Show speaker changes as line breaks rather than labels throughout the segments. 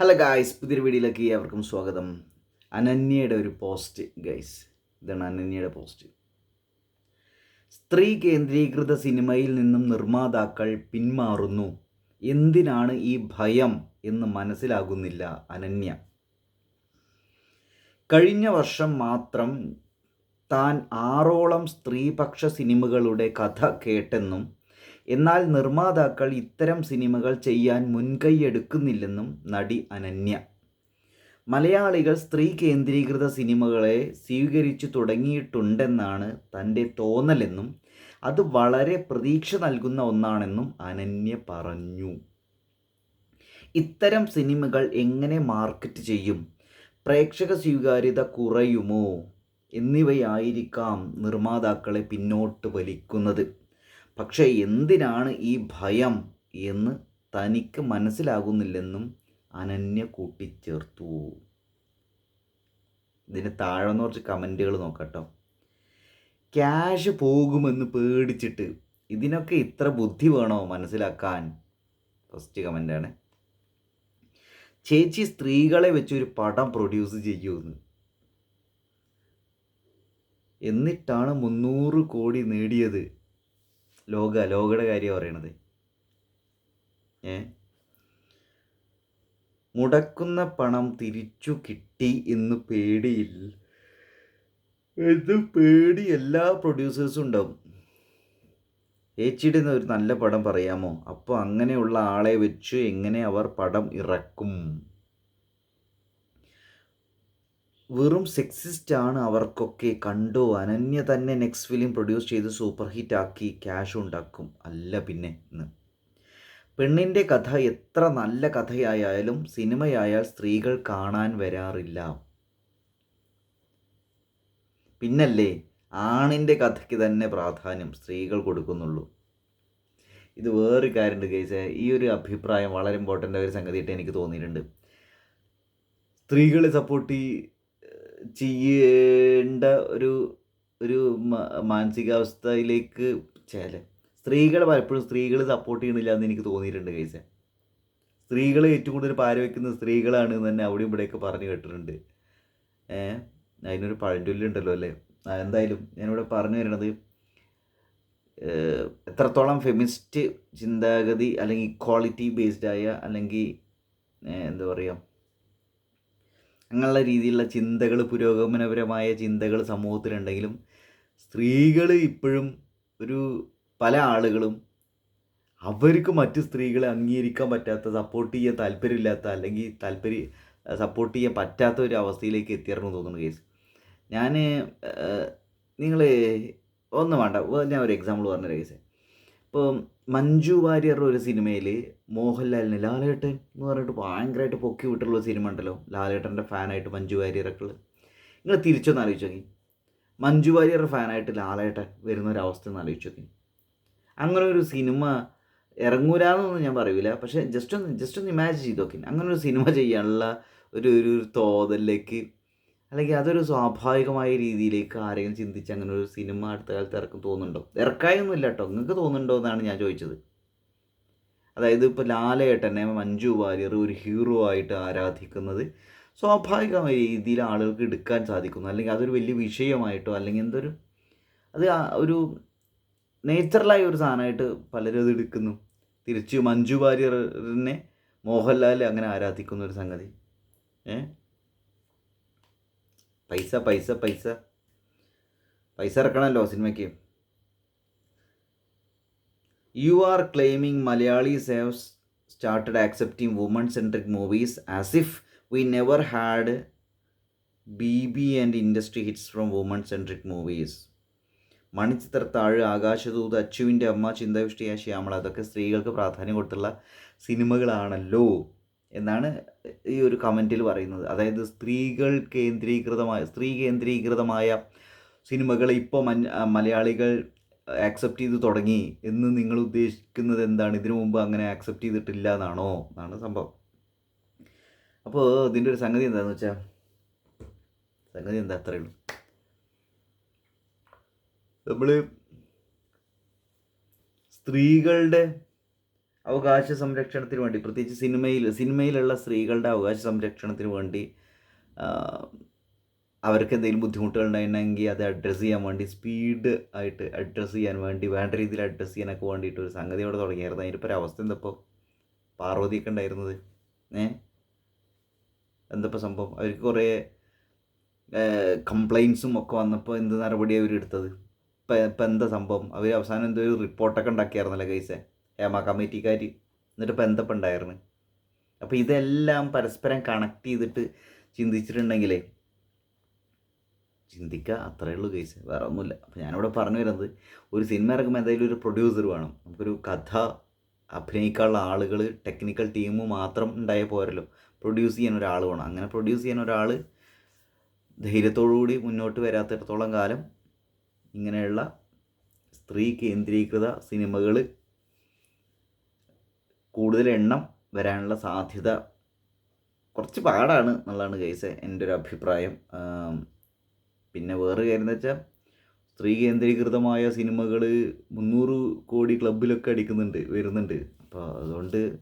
Hello guys പുതിയൊരു വീഡിയോയിലേക്ക് ഏവർക്കും സ്വാഗതം. അനന്യയുടെ ഒരു പോസ്റ്റ് ഗൈസ് ഇതാണ് അനന്യയുടെ പോസ്റ്റ് സ്ത്രീ കേന്ദ്രീകൃത സിനിമയിൽ നിന്നും നിർമ്മാതാക്കൾ പിന്മാറുന്നു. എന്തിനാണ് ഈ ഭയം എന്ന് മനസ്സിലാകുന്നില്ല അനന്യ. കഴിഞ്ഞ വർഷം മാത്രം താൻ ആറോളം സ്ത്രീപക്ഷ സിനിമകളുടെ കഥ കേട്ടെന്നും എന്നാൽ നിർമ്മാതാക്കൾ ഇത്തരം സിനിമകൾ ചെയ്യാൻ മുൻകൈയെടുക്കുന്നില്ലെന്നും നടി അനന്യ. മലയാളികൾ സ്ത്രീ കേന്ദ്രീകൃത സിനിമകളെ സ്വീകരിച്ചു തുടങ്ങിയിട്ടുണ്ടെന്നാണ് തന്റെ തോന്നലെന്നും അത് വളരെ പ്രതീക്ഷ നൽകുന്ന ഒന്നാണെന്നും അനന്യ പറഞ്ഞു. ഇത്തരം സിനിമകൾ എങ്ങനെ മാർക്കറ്റ് ചെയ്യും? പ്രേക്ഷക സ്വീകാര്യത കുറയുമോ? എന്നിവയായിരിക്കാം നിർമ്മാതാക്കളെ പിന്നോട്ട് വലിക്കുന്നത്. പക്ഷേ എന്തിനാണ് ഈ ഭയം എന്ന് തനിക്ക് മനസ്സിലാകുന്നില്ലെന്നും അനന്യ കൂട്ടിച്ചേർത്തു. ഇതിന് താഴെ നിന്ന് കുറച്ച് കമന്റുകൾ നോക്കട്ടോ. ക്യാഷ് പോകുമെന്ന് പേടിച്ചിട്ട് ഇതിനൊക്കെ ഇത്ര ബുദ്ധി വേണോ മനസ്സിലാക്കാൻ? ഫസ്റ്റ് കമന്റാണ് ചേച്ചി സ്ത്രീകളെ വെച്ചൊരു പടം പ്രൊഡ്യൂസ് ചെയ്യുമെന്ന്. എന്നിട്ടാണ് മുന്നൂറ് കോടി നേടിയത്. ലോക ലോകയുടെ കാര്യം പറയണത്. ഏ? മുടക്കുന്ന പണം തിരിച്ചു കിട്ടി എന്ന് പേടിയിൽ എന്ന് പേടി എല്ലാ പ്രൊഡ്യൂസേഴ്സും ഉണ്ടാവും. ഏച്ചിയുടെ ഒരു നല്ല പടം പറയാമോ? അപ്പോൾ അങ്ങനെയുള്ള ആളെ വെച്ച് എങ്ങനെ അവർ പടം ഇറക്കും? വെറും സെക്സിസ്റ്റ് ആണ് അവർക്കൊക്കെ. കണ്ടോ? അനന്യ തന്നെ നെക്സ്റ്റ് ഫിലിം പ്രൊഡ്യൂസ് ചെയ്ത് സൂപ്പർ ഹിറ്റ് ആക്കി ക്യാഷ് ഉണ്ടാക്കും. അല്ല പിന്നെ എന്ന് പെണ്ണിന്റെ കഥ എത്ര നല്ല കഥയായാലും സിനിമയായാൽ സ്ത്രീകൾ കാണാൻ വരാറില്ല. പിന്നല്ലേ? ആണിന്റെ കഥയ്ക്ക് തന്നെ പ്രാധാന്യം സ്ത്രീകൾ കൊടുക്കുന്നുള്ളൂ. ഇത് വേറൊരു കാര്യമുണ്ട് കേസ് ഈ ഒരു അഭിപ്രായം വളരെ ഇമ്പോർട്ടന്റ് ഒരു സംഗതിയായിട്ട് എനിക്ക് തോന്നിയിട്ടുണ്ട്. സ്ത്രീകളെ സപ്പോർട്ട് ചെയ്യേണ്ട ഒരു ഒരു മാനസികാവസ്ഥയിലേക്ക് ചേല. സ്ത്രീകൾ പലപ്പോഴും സ്ത്രീകൾ സപ്പോർട്ട് ചെയ്യണില്ല എന്ന് എനിക്ക് തോന്നിയിട്ടുണ്ട് കേസ് സ്ത്രീകൾ ഏറ്റവും കൂടുതൽ പാരവയ്ക്കുന്ന സ്ത്രീകളാണ് എന്ന് തന്നെ അവിടെയും ഇവിടെയൊക്കെ പറഞ്ഞു കേട്ടിട്ടുണ്ട്. ഏഹ് അതിനൊരു പഴഞ്ചൊല്ലുണ്ടല്ലോ അല്ലേ? എന്തായാലും ഞാനിവിടെ പറഞ്ഞു വരുന്നത് എത്രത്തോളം ഫെമിനിസ്റ്റ് ചിന്താഗതി അല്ലെങ്കിൽ ഇക്വാളിറ്റി ബേസ്ഡായ അല്ലെങ്കിൽ എന്താ പറയുക അങ്ങനെയുള്ള രീതിയിലുള്ള ചിന്തകൾ പുരോഗമനപരമായ ചിന്തകൾ സമൂഹത്തിലുണ്ടെങ്കിലും സ്ത്രീകൾ ഇപ്പോഴും ഒരു പല ആളുകളും അവർക്ക് മറ്റ് സ്ത്രീകളെ അംഗീകരിക്കാൻ പറ്റാത്ത സപ്പോർട്ട് ചെയ്യാൻ താല്പര്യമില്ലാത്ത അല്ലെങ്കിൽ താല്പര്യം സപ്പോർട്ട് ചെയ്യാൻ പറ്റാത്ത ഒരു അവസ്ഥയിലേക്ക് എത്തിയിരുന്നു തോന്നുന്നു കേസ് ഞാൻ നിങ്ങൾ ഒന്നും വേണ്ട ഞാൻ ഒരു എക്സാമ്പിൾ പറഞ്ഞ കേസ് ഇപ്പോൾ മഞ്ജു വാര്യറുടെ ഒരു സിനിമയിൽ മോഹൻലാലിന് ലാലേട്ടൻ എന്ന് പറഞ്ഞിട്ട് ഭയങ്കരമായിട്ട് പൊക്കി വിട്ടുള്ള സിനിമ ഉണ്ടല്ലോ. ലാലേട്ടന്റെ ഫാനായിട്ട് മഞ്ജു വാര്യറൊക്കെ ഉള്ളത് നിങ്ങൾ തിരിച്ചൊന്ന് ആലോചിച്ച് നോക്കി. മഞ്ജു വാര്യറുടെ ഫാനായിട്ട് ലാലേട്ടൻ വരുന്ന ഒരു അവസ്ഥ ഒന്ന് ആലോചിച്ച് നോക്കി. അങ്ങനെ ഒരു സിനിമ ഇറങ്ങൂലെന്നൊന്നും ഞാൻ പറയൂല. പക്ഷേ ജസ്റ്റ് ഒന്ന് ജസ്റ്റ് ഒന്ന് ഇമാജിൻ ചെയ്ത് നോക്കി. അങ്ങനെ ഒരു സിനിമ ചെയ്യാനുള്ള ഒരു ഒരു തോതലിലേക്ക് അല്ലെങ്കിൽ അതൊരു സ്വാഭാവികമായ രീതിയിലേക്ക് ആരെങ്കിലും ചിന്തിച്ച് അങ്ങനെ ഒരു സിനിമ അടുത്ത കാലത്ത് ഇറക്കും തോന്നുന്നുണ്ടോ? ഇറക്കായൊന്നുമില്ല കേട്ടോ. നിങ്ങൾക്ക് തോന്നുന്നുണ്ടോ എന്നാണ് ഞാൻ ചോദിച്ചത്. അതായത് ഇപ്പോൾ ലാലേട്ടനെ മഞ്ജു വാര്യർ ഒരു ഹീറോ ആയിട്ട് ആരാധിക്കുന്നത് സ്വാഭാവികമായ രീതിയിൽ ആളുകൾക്ക് എടുക്കാൻ സാധിക്കുന്നു. അല്ലെങ്കിൽ അതൊരു വലിയ വിഷയമായിട്ടോ അല്ലെങ്കിൽ എന്തൊരു അത് ഒരു നേച്ചറലായ ഒരു സാധനമായിട്ട് പലരും അത് എടുക്കുന്നു. തിരിച്ച് മഞ്ജു വാര്യറിനെ മോഹൻലാൽ അങ്ങനെ ആരാധിക്കുന്ന ഒരു സംഗതി. ഏ പൈസ പൈസ പൈസ. പൈസ ഇറക്കണമല്ലോ സിനിമയ്ക്ക്. You are claiming Malayalis have started accepting woman centric movies as if we never had B B and industry hits from woman centric movies Manichitrathazhu Akashadoothu അച്ചുവിന്റെ അമ്മ ചിന്തവിഷ്ടിയ ശ്യാമള അതൊക്കെ സ്ത്രീകൾക്ക് പ്രാധാന്യം കൊടുത്തുള്ള സിനിമകളാണല്ലോ. എന്നാണ് ഈ ഒരു കമന്റിൽ പറയുന്നത്. അതായത് സ്ത്രീകൾ കേന്ദ്രീകൃതമായ സ്ത്രീ കേന്ദ്രീകൃതമായ സിനിമകൾ ഇപ്പോൾ മലയാളികൾ ആക്സെപ്റ്റ് ചെയ്ത് തുടങ്ങി എന്ന് നിങ്ങൾ ഉദ്ദേശിക്കുന്നത് എന്താണ്? ഇതിനു മുമ്പ് അങ്ങനെ ആക്സെപ്റ്റ് ചെയ്തിട്ടില്ല എന്നാണോ? എന്നാണ് സംഭവം. അപ്പോൾ ഇതിന്റെ ഒരു സംഗതി എന്താണെന്ന് വെച്ചാൽ സംഗതി എന്താ അത്രയേ ഉള്ളൂ. നമ്മൾ സ്ത്രീകളുടെ അവകാശ സംരക്ഷണത്തിന് വേണ്ടി പ്രത്യേകിച്ച് സിനിമയിൽ സിനിമയിലുള്ള സ്ത്രീകളുടെ അവകാശ സംരക്ഷണത്തിന് വേണ്ടി അവർക്ക് എന്തെങ്കിലും ബുദ്ധിമുട്ടുകൾ ഉണ്ടായിരുന്നെങ്കിൽ അത് അഡ്രസ്സ് ചെയ്യാൻ വേണ്ടി സ്പീഡ് ആയിട്ട് അഡ്രസ്സ് ചെയ്യാൻ വേണ്ടി വേണ്ട രീതിയിൽ അഡ്രസ്സ് ചെയ്യാനൊക്കെ വേണ്ടിയിട്ട് ഒരു സംഗതി അവിടെ തുടങ്ങിയായിരുന്നു. അതിന്റെ ഇപ്പോൾ ഒരു അവസ്ഥ എന്താ ഇപ്പോൾ പാർവതിയൊക്കെ ഉണ്ടായിരുന്നത്. ഏ? എന്താ ഇപ്പോൾ സംഭവം? അവർക്ക് കുറേ കംപ്ലൈൻസും ഒക്കെ വന്നപ്പോൾ എന്ത് നടപടിയാണ് അവർ എടുത്തത്? ഇപ്പം ഇപ്പം എന്താ സംഭവം? അവർ അവസാനം എന്തോ ഒരു റിപ്പോർട്ടൊക്കെ ഉണ്ടാക്കിയായിരുന്നല്ലോ കൈസെ ഹേമ കമ്മിറ്റിക്കാർ എന്നിട്ട് ഉണ്ടായിരുന്നു അപ്പോൾ ഇതെല്ലാം പരസ്പരം കണക്ട് ചെയ്തിട്ട് ചിന്തിച്ചിട്ടുണ്ടെങ്കിലേ ചിന്തിക്കുക അത്രയേ ഉള്ളൂ കേസ് വേറെ ഒന്നുമില്ല. അപ്പോൾ ഞാനിവിടെ പറഞ്ഞു വരുന്നത് ഒരു സിനിമ ഇറക്കുമ്പോൾ എന്തായാലും ഒരു പ്രൊഡ്യൂസർ വേണം. നമുക്കൊരു കഥ അഭിനയിക്കാനുള്ള ആളുകൾ ടെക്നിക്കൽ ടീം മാത്രം ഉണ്ടായാൽ പോരല്ലോ. പ്രൊഡ്യൂസ് ചെയ്യാൻ ഒരാൾ വേണം. അങ്ങനെ പ്രൊഡ്യൂസ് ചെയ്യാൻ ഒരാൾ ധൈര്യത്തോടുകൂടി മുന്നോട്ട് വരാത്തിടത്തോളം കാലം ഇങ്ങനെയുള്ള സ്ത്രീ കേന്ദ്രീകൃത സിനിമകൾ കൂടുതൽ എണ്ണം വരാനുള്ള സാധ്യത കുറച്ച് പാടാണ് എന്നുള്ളതാണ് കേസ് എന്റെ ഒരു അഭിപ്രായം. പിന്നെ വേറെ കാര്യം എന്ന് വെച്ചാൽ സ്ത്രീ കേന്ദ്രീകൃതമായ സിനിമകൾ മുന്നൂറ് കോടി ക്ലബിലൊക്കെ അടിക്കുന്നുണ്ട് വരുന്നുണ്ട്. അപ്പോൾ അതുകൊണ്ട്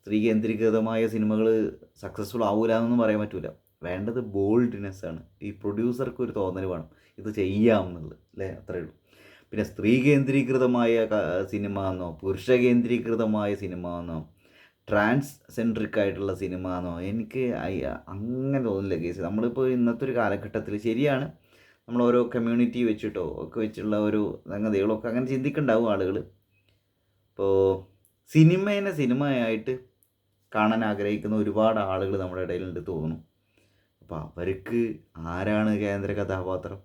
സ്ത്രീ കേന്ദ്രീകൃതമായ സിനിമകൾ സക്സസ്ഫുൾ ആവില്ല എന്നൊന്നും പറയാൻ പറ്റില്ല വേണ്ടത് ബോൾഡ്നെസ് ആണ്. ഈ പ്രൊഡ്യൂസർക്ക് ഒരു തോന്നൽ വേണം. ഇത് ചെയ്യാം എന്നുള്ളത്. അല്ലേ? അത്രയേ ഉള്ളൂ. പിന്നെ സ്ത്രീ കേന്ദ്രീകൃതമായ സിനിമ എന്നോ പുരുഷ കേന്ദ്രീകൃതമായ സിനിമ എന്നോ ട്രാൻസ് സെൻട്രിക് ആയിട്ടുള്ള സിനിമ എന്നോ എനിക്ക് അങ്ങനെ തോന്നില്ല കേസ്. നമ്മളിപ്പോൾ ഇന്നത്തെ ഒരു കാലഘട്ടത്തിൽ ശരിയാണ്. നമ്മൾ ഓരോ കമ്മ്യൂണിറ്റി വെച്ചിട്ടോ ഒക്കെ വെച്ചിട്ടുള്ള ഒരു സംഗതികളൊക്കെ അങ്ങനെ ചിന്തിക്കുന്നുണ്ടാവും ആളുകൾ ഇപ്പോൾ സിനിമേനെ സിനിമയായിട്ട് കാണാൻ ആഗ്രഹിക്കുന്ന ഒരുപാട് ആളുകൾ നമ്മുടെ ഇടയിലുണ്ട് തോന്നുന്നു. അപ്പോൾ അവർക്ക് ആരാണ് കേന്ദ്ര കഥാപാത്രം?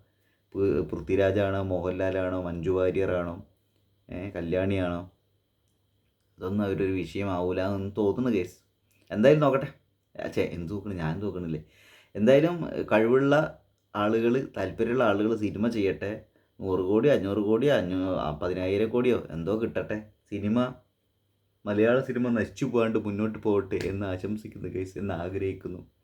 പൃഥ്വിരാജാണോ മോഹൻലാലാണോ മഞ്ജു വാര്യറാണോ കല്യാണിയാണോ? അതൊന്നും അവരൊരു വിഷയമാവൂല എന്ന് തോന്നുന്നു കേസ് എന്തായാലും നോക്കട്ടെ. ചേ എന്ത് നോക്കണം? ഞാൻ നോക്കണില്ലേ. എന്തായാലും കഴിവുള്ള ആളുകൾ താല്പര്യമുള്ള ആളുകൾ സിനിമ ചെയ്യട്ടെ. നൂറ് കോടി അഞ്ഞൂറ് കോടി അഞ്ഞൂ പതിനായിരം കോടിയോ എന്തോ കിട്ടട്ടെ. സിനിമ മലയാള സിനിമ നശിച്ചു പോകാണ്ട് മുന്നോട്ട് പോകട്ടെ എന്ന് ആശംസിക്കുന്നു കേസ് എന്ന് ആഗ്രഹിക്കുന്നു.